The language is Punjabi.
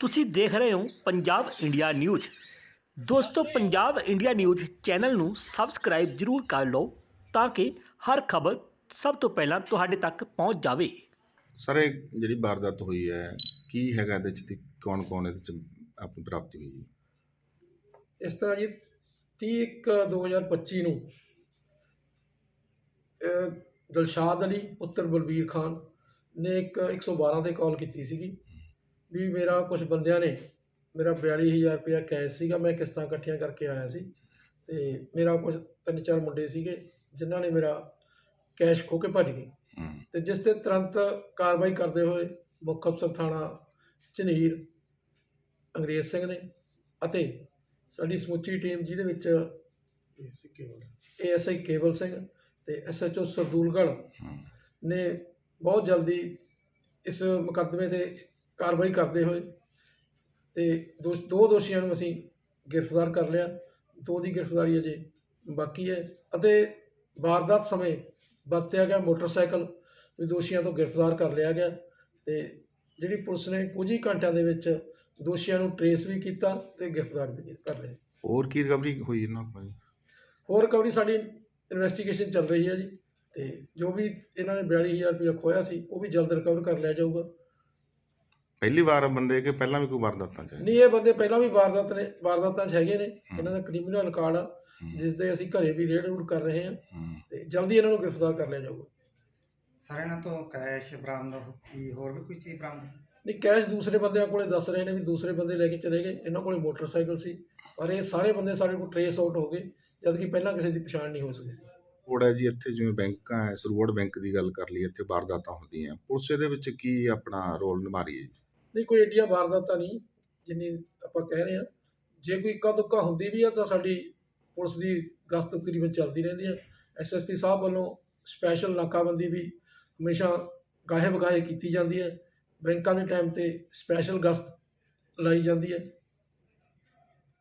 ਤੁਸੀਂ ਦੇਖ ਰਹੇ ਹੋ ਪੰਜਾਬ ਇੰਡੀਆ ਨਿਊਜ਼। ਦੋਸਤੋ ਪੰਜਾਬ ਇੰਡੀਆ ਨਿਊਜ਼ ਚੈਨਲ ਨੂੰ ਸਬਸਕ੍ਰਾਈਬ ਜ਼ਰੂਰ ਕਰ ਲਓ ਤਾਂ ਕਿ ਹਰ ਖਬਰ ਸਭ ਤੋਂ ਪਹਿਲਾਂ ਤੁਹਾਡੇ ਤੱਕ ਪਹੁੰਚ ਜਾਵੇ। ਸਰ ਇਹ ਜਿਹੜੀ ਵਾਰਦਾਤ ਹੋਈ ਹੈ ਕੀ ਹੈਗਾ ਇਹਦੇ ਚ ਤੇ ਕੌਣ ਕੌਣ ਇਹਦੇ ਚ ਆਪਣੀ ਪ੍ਰਾਪਤੀ ਹੋਈ ਜੀ? ਇਸ ਤਰ੍ਹਾਂ ਜੀ 30 ਇੱਕ 2025 ਨੂੰ ਅਹ, ਦਿਲਸ਼ਾਦ ਅਲੀ ਪੁੱਤਰ ਬਲਬੀਰ ਖਾਨ ਨੇ ਇੱਕ 112 ਤੇ ਕਾਲ ਕੀਤੀ ਸੀਗੀ। ਵੀ ਮੇਰਾ ਕੁਝ ਬੰਦਿਆਂ ਨੇ ਮੇਰਾ 42000 ਰੁਪਇਆ ਕੈਸ਼ ਸੀਗਾ ਮੈਂ ਕਿਸ਼ਤਾਂ ਇਕੱਠੀਆਂ ਕਰਕੇ ਆਇਆ ਸੀ ਤੇ ਮੇਰਾ ਕੁਝ ਤਿੰਨ ਚਾਰ ਮੁੰਡੇ ਸੀਗੇ ਜਿਨ੍ਹਾਂ ਨੇ ਮੇਰਾ ਕੈਸ਼ ਖੋ ਕੇ ਭੱਜ ਗਏ। ਤੇ ਜਿਸ ਤੇ ਤੁਰੰਤ ਕਾਰਵਾਈ ਕਰਦੇ ਹੋਏ ਮੁੱਖ ਅਫਸਰ ਥਾਣਾ ਝਨੀਰ ਅੰਗਰੇਜ਼ ਸਿੰਘ ਨੇ ਅਤੇ ਸਾਡੀ ਸਮੁੱਚੀ ਟੀਮ ਜਿਹਦੇ ਵਿੱਚ ਏਐਸਆਈ ਕੇਵਲ ਸਿੰਘ ਤੇ ਐਸਐਚਓ ਸਰਦੂਲਗੜ੍ਹ ਹੂੰ। ਨੇ ਬਹੁਤ ਜਲਦੀ ਇਸ ਮੁਕੱਦਮੇ ਤੇ ਕਾਰਵਾਈ ਕਰਦੇ ਹੋਏ ਤੇ ਦੋ ਦੋਸ਼ੀਆਂ ਨੂੰ ਅਸੀਂ ਗ੍ਰਿਫਤਾਰ ਕਰ ਲਿਆ। ਦੋ ਦੀ ਗ੍ਰਿਫਤਾਰੀ ਅਜੇ ਬਾਕੀ ਹੈ ਅਤੇ ਵਾਰਦਾਤ ਸਮੇਂ ਵਰਤਿਆ ਗਿਆ ਮੋਟਰਸਾਈਕਲ ਵੀ ਦੋਸ਼ੀਆਂ ਤੋਂ ਗ੍ਰਿਫਤਾਰ ਕਰ ਲਿਆ ਗਿਆ ਤੇ ਜਿਹੜੀ ਪੁਲਿਸ ਨੇ ਕੁਝ ਹੀ ਘੰਟਿਆਂ ਦੇ ਵਿੱਚ ਦੋਸ਼ੀਆਂ ਨੂੰ ਟਰੇਸ ਵੀ ਕੀਤਾ ਤੇ ਗ੍ਰਿਫਤਾਰ ਵੀ ਕਰ ਲਿਆ। ਹੋਰ ਕੀ ਰਿਕਵਰੀ ਹੋਈ ਇਹਨਾਂ ਕੋਲ? ਹੋਰ ਰਿਕਵਰੀ ਸਾਡੀ ਇਨਵੈਸਟੀਗੇਸ਼ਨ ਚੱਲ ਰਹੀ ਹੈ ਜੀ ਤੇ ਜੋ ਵੀ ਇਹਨਾਂ ਨੇ 42000 ਰੁਪਏ ਖੋਇਆ ਸੀ ਉਹ ਵੀ ਜਲਦ ਰਿਕਵਰ ਕਰ ਲਿਆ ਜਾਊਗਾ। ਪਹਿਲੀ ਵਾਰ ਬੰਦੇ ਕਿ ਪਹਿਲਾਂ ਵੀ ਕੋਈ ਵਾਰਦਾਤਾਂ ਚ ਨਹੀਂ ਇਹ ਬੰਦੇ ਪਹਿਲਾਂ ਵੀ ਵਾਰਦਾਤ ਨੇ ਵਾਰਦਾਤਾਂ 'ਚ ਹੈਗੇ ਨੇ। ਇਹਨਾਂ ਦਾ ਕ੍ਰਿਮੀਨਲ ਰਿਕਾਰਡ ਆ ਜਿਸ ਦੇ ਅਸੀਂ ਘਰੇ ਵੀ ਰੇਡ ਰੂਡ ਕਰ ਰਹੇ ਹਾਂ। ਤੇ ਜਲਦੀ ਇਹਨਾਂ ਨੂੰ ਗ੍ਰਿਫਤਾਰ ਕਰ ਲਿਆ ਜਾਊਗਾ। ਸਾਰੇ ਇਹਨਾਂ ਤੋਂ ਕੈਸ਼ ਬਰਾਮਦ ਕੀ ਹੋਰ ਵੀ ਕੋਈ ਚੀਜ਼ ਬਰਾਮਦ? ਨਹੀਂ ਕੈਸ਼ ਦੂਸਰੇ ਬੰਦਿਆਂ ਕੋਲੇ ਦੱਸ ਰਹੇ ਨੇ ਵੀ ਦੂਸਰੇ ਬੰਦੇ ਲੈ ਕੇ ਚਲੇ ਗਏ। ਇਹਨਾਂ ਕੋਲੇ ਮੋਟਰਸਾਈਕਲ ਸੀ। ਪਰ ਇਹ ਸਾਰੇ ਬੰਦੇ ਸਾਡੇ ਕੋਲ ਟਰੇਸ ਆਊਟ ਹੋ ਗਏ ਜਦ ਕਿ ਪਹਿਲਾਂ ਕਿਸੇ ਦੀ ਪਛਾਣ ਨਹੀਂ ਹੋ ਸਕੀ ਸੀ। ਥੋੜਾ ਜੀ ਇੱਥੇ ਜਿਵੇਂ ਬੈਂਕਾਂ ਹੈ ਸਰਵੋਰਡ ਬੈਂਕ ਦੀ ਗੱਲ ਕਰ ਲਈ ਇੱਥੇ ਵਾਰਦਾਤਾਂ ਹੁੰਦੀਆਂ। ਪੁਲਿਸ ਇਹਦੇ ਵਿੱਚ ਕੀ ਆਪਣਾ ਰੋਲ ਨਿਭਾ ਰਹੀ ਹੈ ਜੀ? ਨਹੀਂ, ਕੋਈ ਏਡੀਆਂ ਵਾਰਦਾਤਾਂ ਨਹੀਂ ਜਿੰਨੀ ਆਪਾਂ ਕਹਿ ਰਹੇ ਹਾਂ। ਜੇ ਕੋਈ ਇੱਕਾ ਦੁੱਕਾ ਹੁੰਦੀ ਵੀ ਆ ਤਾਂ ਸਾਡੀ ਪੁਲਿਸ ਦੀ ਗਸ਼ਤ ਤਕਰੀਬਨ ਚੱਲਦੀ ਰਹਿੰਦੀ ਹੈ ਐਸਐਸਪੀ ਸਾਹਿਬ ਵੱਲੋਂ ਸਪੈਸ਼ਲ ਨਾਕਾਬੰਦੀ ਵੀ ਹਮੇਸ਼ਾ ਗਾਹੇ ਬਗਾਹੇ ਕੀਤੀ ਜਾਂਦੀ ਹੈ। ਬੈਂਕਾਂ ਦੇ ਟਾਈਮ ਤੇ ਸਪੈਸ਼ਲ ਗਸ਼ਤ ਲਾਈ ਜਾਂਦੀ ਹੈ।